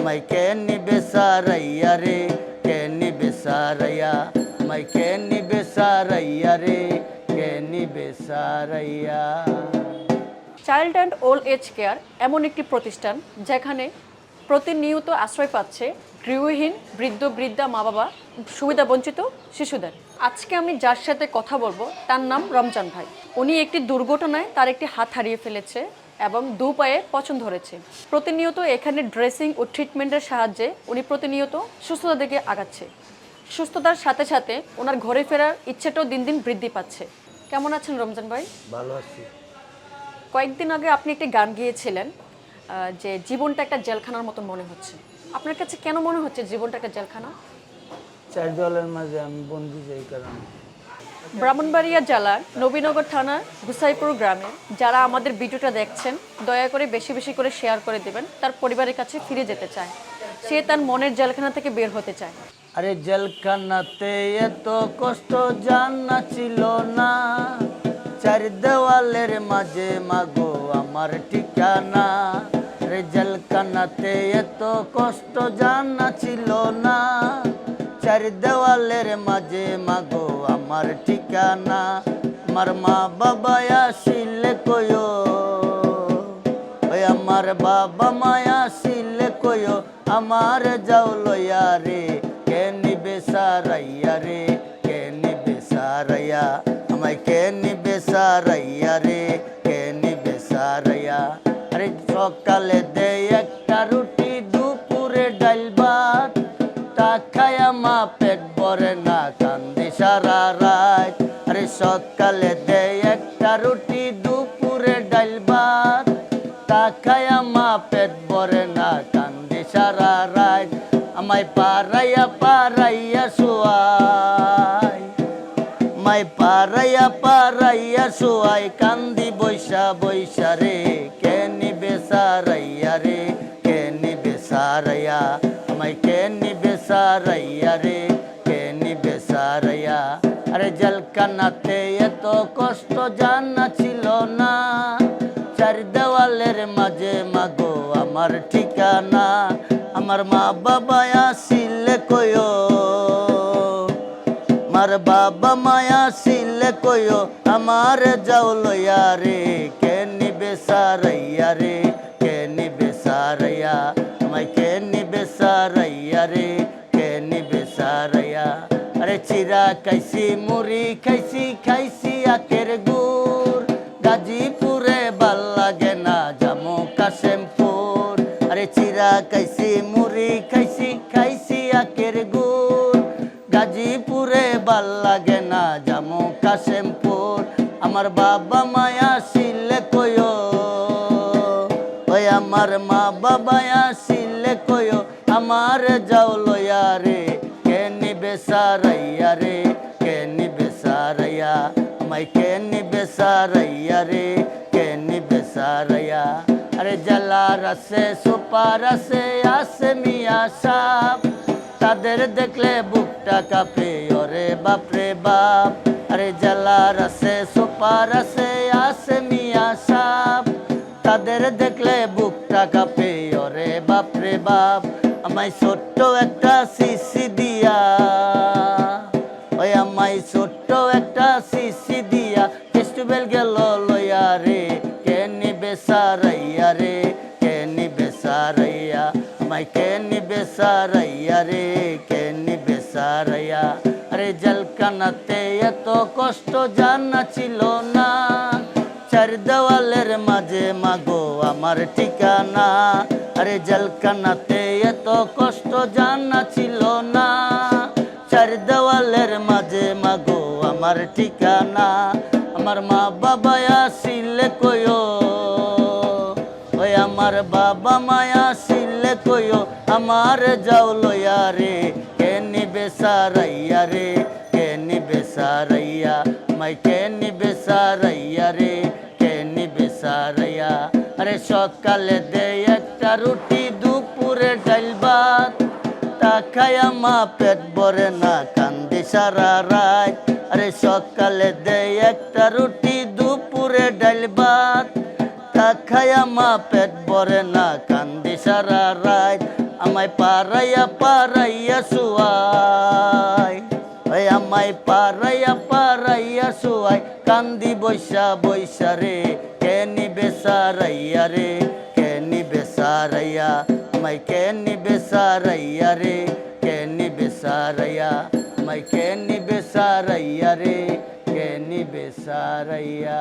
আমায় কে নিবে সারাইয়া রে কে নিবে সারাইয়া আমায় কে নিবে সারাইয়া রে কে নিবে Saraiya child and old age care এমন একটি প্রতিষ্ঠান যেখানে প্রতিনিয়ত আশ্রয় পাচ্ছে গৃহহীন, বৃদ্ধ, বৃদ্ধা মা বাবা সুবিধা বঞ্চিত শিশুদের। আজকে আমি যার সাথে কথা বলব, তার নাম রমজান ভাই। উনি একটি দুর্ঘটনায় তার একটি হাত হারিয়ে ফেলেছে। এবং দু পায়ে পছন্দ ধরেছে। প্রতিনিয়ত এখানে ড্রেসিং ও ট্রিটমেন্টের সাহায্যে উনি প্রতিনিয়ত সুস্থতার দিকে আগাচ্ছে। সুস্থতার সাথে সাথে ওনার ঘরে ফেরার ইচ্ছেটাও দিন দিন বৃদ্ধি পাচ্ছে। কেমন আছেন রমজান ভাই? ভালো আছি। কয়েকদিন আগে আপনি একটি গান গিয়েছিলেন যে জীবনটা একটা জেলখানার মতো মনে হচ্ছে। আপনার কাছে কেন মনে হচ্ছে জীবনটা একটা জেলখানা? চার দলের মাঝে আমি বন্দি যাই কারণ। ব্রাহ্মণবাড়িয়া জেলার নবীনগর থানার গুসাইপুর গ্রামে যারা আমাদের ভিডিওটা দেখছেন, দয়া করে বেশি বেশি করে শেয়ার করে দেবেন, তার পরিবারের কাছে ফিরে যেতে চায়। সে তার মনের জেলখানা থেকে বের হতে চায়। আরে জেলখানাতে এত কষ্ট জানা ছিল না। চার দেওয়ালের মাঝে মাগো আমার ঠিকানা। আরে জেলখানাতে এত কষ্ট জানা ছিল না। চার দেওয়ালের মাঝে, মাগো, আমার ঠিকানা, আমার মা বাবা আসিলে কয়ো ওই আমার বাবা মায়া শিলে কয়ো আমার যাও লইয়া রে, কে নিবে সারাইয়া রে, কে নিবে সারাইয়া, আমায় কে নিবে সারাইয়া রে, কে নিবে সারাইয়া। আরে সকালে দে একটা রুটি মা পেট ভরে না, কান্দে সারা রাত। আরে সকালে দে একটা রুটি, দুপুরে ডাল ভাত। তা খায়া মা পেট ভরে না, কান্দে সারা রাত। আমায় পারাইয়া পারাইয়া শোয়াই মাই পারাইয়া পারাইয়া শোয়াই কান্দি বৈশা বৈশা রে। কে নিবে সারাইয়া রে, কে নিবে সারাইয়া? আমায় কে নিবে সারাইয়া রে কে নিবে সারাইয়া আরে জলকানাতে এত কষ্ট জানা ছিল না চার দেওয়ালের মাঝে মাগো আমার ঠিকানা আমার মা বাবা আসিলে কয়ো মার বাবা মায়া শিলে কয়ো আমার যাও লইয়া রে কে নিবে সারাইয়া রে কে নিবে সারাইয়া আমায় কে আরে চিরা খাইছি মুড়ি খাইছি খাইছি আকের গুড়। গাজীপুরে ভালো লাগে না জামু কাশেমপুর। আরে চিরা খাইছি মুড়ি খাইছি খাইছি আকের গুড়। গাজীপুরে ভালো লাগে না জামু কাশেমপুর। আমার বাবা মায়া শিলে কয়ো ওই আমার মা বাবা আসিলে কয়ো আমার যাও লইয়া রে কে নিবে সারাইয়া রে কে নিবে সারাইয়া আমায় কে নিবে সারাইয়া রে কে নিবে সারাইয়া আরে জ্বালা রাসে সুপার আসে আসে মিয়া সাপ তাদের দেখলে বুকটা কাঁপে ওরে বাপরে বাপ আরে জ্বালা রাসে সুপার আসে আসে মিয়া সাপ তাদের দেখলে বুকটা কাঁপে ওরে বাপরে বাপ, আমায় ছোট্ট একটা শিশি দিয়া। ওই আমায় ছোট্ট একটা শিশি দিয়া ফেস্টিভ্যাল গেল লইয়া রে, কে নিবে সারাইয়া রে, কে নিবে সারাইয়া? আমায় কে নিবে সারাইয়া রে, কে নিবে সারাইয়া? আরে জলকানাতে এত কষ্ট জানা ছিল না। চার দেওয়ালের মাঝে, মাগো, আমার ঠিকানা। আরে জলকানাতে এত কষ্ট জানা ছিল না। চার দেওয়ালের মাঝে, মাগো, আমার ঠিকানা। আমার মা বাবা আসিলে কয়ো ওই আমার বাবা মায়া শিলে কয়ো আমার যাও লইয়া রে। কে নিবে সারাইয়া রে, কে নিবে সারাইয়া, মাই কে নিবে সারাইয়া রে। সকালে দে একটা রুটি, দুপুরে ডাল ভাত। তা খায়া মা পেট ভরে না কান্দি সারা রাত। আরে সকালে দে একটা রুটি, দুপুরে ডাল ভাত। তা খায়া মা পেট ভরে না কান্দি সারা রাত। আমায় পারাইয়া পারাইয়া শুয়াই। ওই আমায় পারাইয়া পারাইয়া শুয়াই। কান্দি বৈশা বৈশা রে। কেনি বেসারাইয়া রে, কেনি বেসারাইয়া, মাই কেনি বেসারাইয়া রে, কেনি বেসারাইয়া, মাই কেনি বেসারাইয়া রে, কেনি বেসারাইয়া।